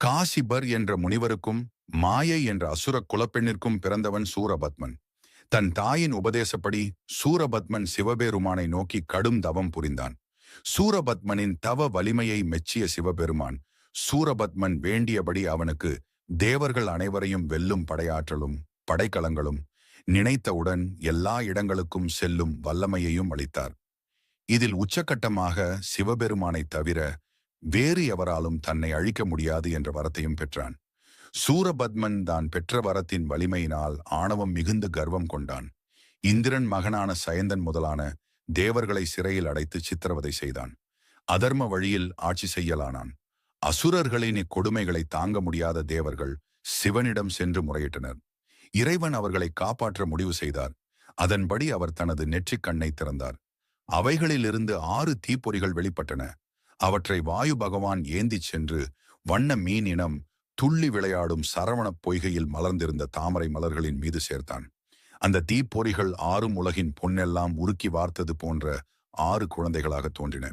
காசிபர் என்ற முனிவருக்கும் மாயை என்ற அசுர குலப்பெண்ணிற்கும் பிறந்தவன் சூரபத்மன். தன் தாயின் உபதேசப்படி சூரபத்மன் சிவபெருமானை நோக்கி கடும் தவம் புரிந்தான். சூரபத்மனின் தவ வலிமையை மெச்சிய சிவபெருமான் சூரபத்மன் வேண்டியபடி அவனுக்கு தேவர்கள் அனைவரையும் வெல்லும் படையாற்றலும் படைக்கலங்களும் நினைத்தவுடன் எல்லா இடங்களுக்கும் செல்லும் வல்லமையையும் அளித்தார். இதில் உச்சக்கட்டமாக சிவபெருமானை தவிர வேறு எவராலும் தன்னை அழிக்க முடியாது என்ற வரத்தையும் பெற்றான். சூரபத்மன் தான் பெற்ற வரத்தின் வலிமையினால் ஆணவம் மிகுந்த கர்வம் கொண்டான். இந்திரன் மகனான சயந்தன் முதலான தேவர்களை சிறையில் அடைத்து சித்திரவதை செய்தான். அதர்ம வழியில் ஆட்சி செய்யலானான். அசுரர்களின் இக்கொடுமைகளை தாங்க முடியாத தேவர்கள் சிவனிடம் சென்று முறையிட்டனர். இறைவன் அவர்களை காப்பாற்ற முடிவு செய்தார். அதன்படி அவர் தனது நெற்றிக் கண்ணை திறந்தார். அவைகளிலிருந்து ஆறு தீப்பொறிகள் வெளிப்பட்டன. அவற்றை வாயு பகவான் ஏந்திச் சென்று வண்ண மீன் இனம் துள்ளி விளையாடும் சரவணப் பொய்கையில் மலர்ந்திருந்த தாமரை மலர்களின் மீது சேர்த்தான். அந்த தீப்பொறிகள் ஆறும் உலகின் பொன்னெல்லாம் உருக்கி வார்த்தது போன்ற ஆறு குழந்தைகளாக தோன்றின.